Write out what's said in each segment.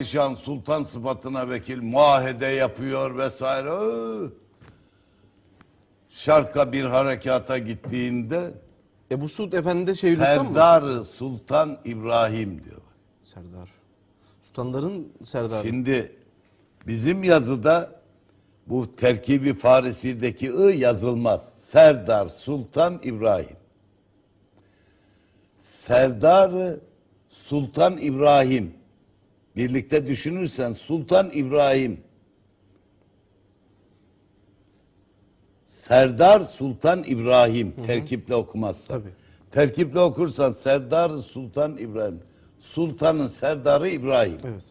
Padişahın sultan sıfatına vekil muahede yapıyor vesaire. Şark'a bir harekata gittiğinde Ebu Suud Efendi de Şeyhülislam mı? Serdar Sultan İbrahim diyor. Serdar. Sultanların Serdarı. Şimdi bizim yazıda bu terkibi Farisi'deki ı yazılmaz. Serdar Sultan İbrahim. Serdar Sultan İbrahim. Birlikte düşünürsen Sultan İbrahim. Serdar Sultan İbrahim. Terkiple okumazsan. Tabii. Terkiple okursan Serdar Sultan İbrahim. Sultanın Serdarı İbrahim. Evet.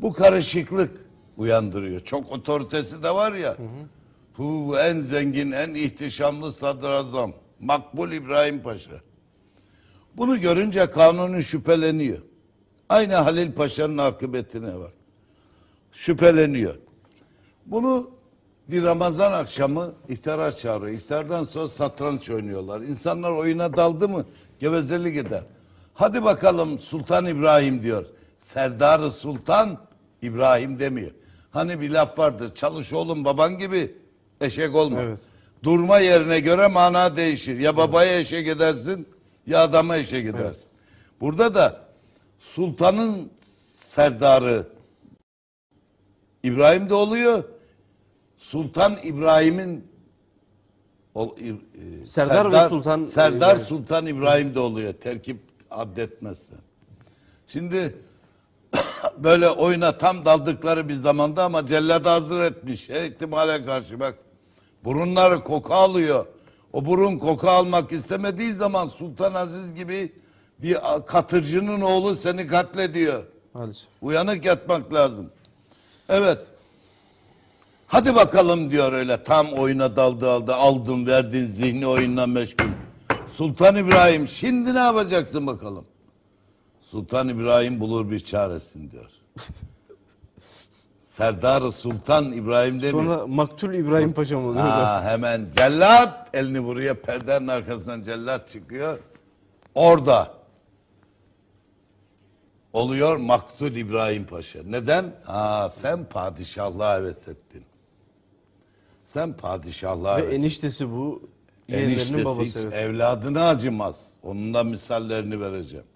Bu karışıklık uyandırıyor. Çok otoritesi de var ya. Bu en zengin, en ihtişamlı sadrazam. Makbul İbrahim Paşa. Bunu görünce kanuni şüpheleniyor. Aynı Halil Paşa'nın akıbetine bak. Şüpheleniyor. Bunu bir Ramazan akşamı iftara çağırıyor. İftardan sonra satranç oynuyorlar. İnsanlar oyuna daldı mı gevezelik eder. Hadi bakalım Sultan İbrahim diyor. Serdar Sultan İbrahim demiyor. Hani bir laf vardır. Çalış oğlum baban gibi eşek olma. Evet. Durma yerine göre mana değişir. Ya babaya eşek edersin ya adama eşek edersin. Burada da sultanın serdarı İbrahim de oluyor. Sultan İbrahim'in e, Serdar ve Sultan Serdar İbrahim. Sultan İbrahim de oluyor. Terkip addetmezsen. Şimdi böyle oyuna tam daldıkları bir zamanda ama cellat hazır etmiş. Her ihtimale karşı bak. Burunları koku alıyor. O burun koku almak istemediği zaman Sultan Aziz gibi bir katırcının oğlu seni katlediyor. Maalesef. Uyanık yatmak lazım. Evet. Hadi bakalım diyor öyle tam oyuna daldı aldı aldın verdin zihni oyunla meşgul. Sultan İbrahim şimdi ne yapacaksın bakalım. Sultan İbrahim bulur bir çaresini diyor. Serdar Sultan İbrahim demiyor. Sonra Maktul İbrahim Paşa mı? Ha, hemen cellat elini vuruyor perdenin arkasından cellat çıkıyor. Orada oluyor Maktul İbrahim Paşa. Neden? Ha sen padişahlığa heves ettin. Sen padişahlığa Ve heves ettin. eniştesi bu. Yeğenlerinin Eniştesi babası. hiç Evet. evladına acımaz. Onun da misallerini vereceğim.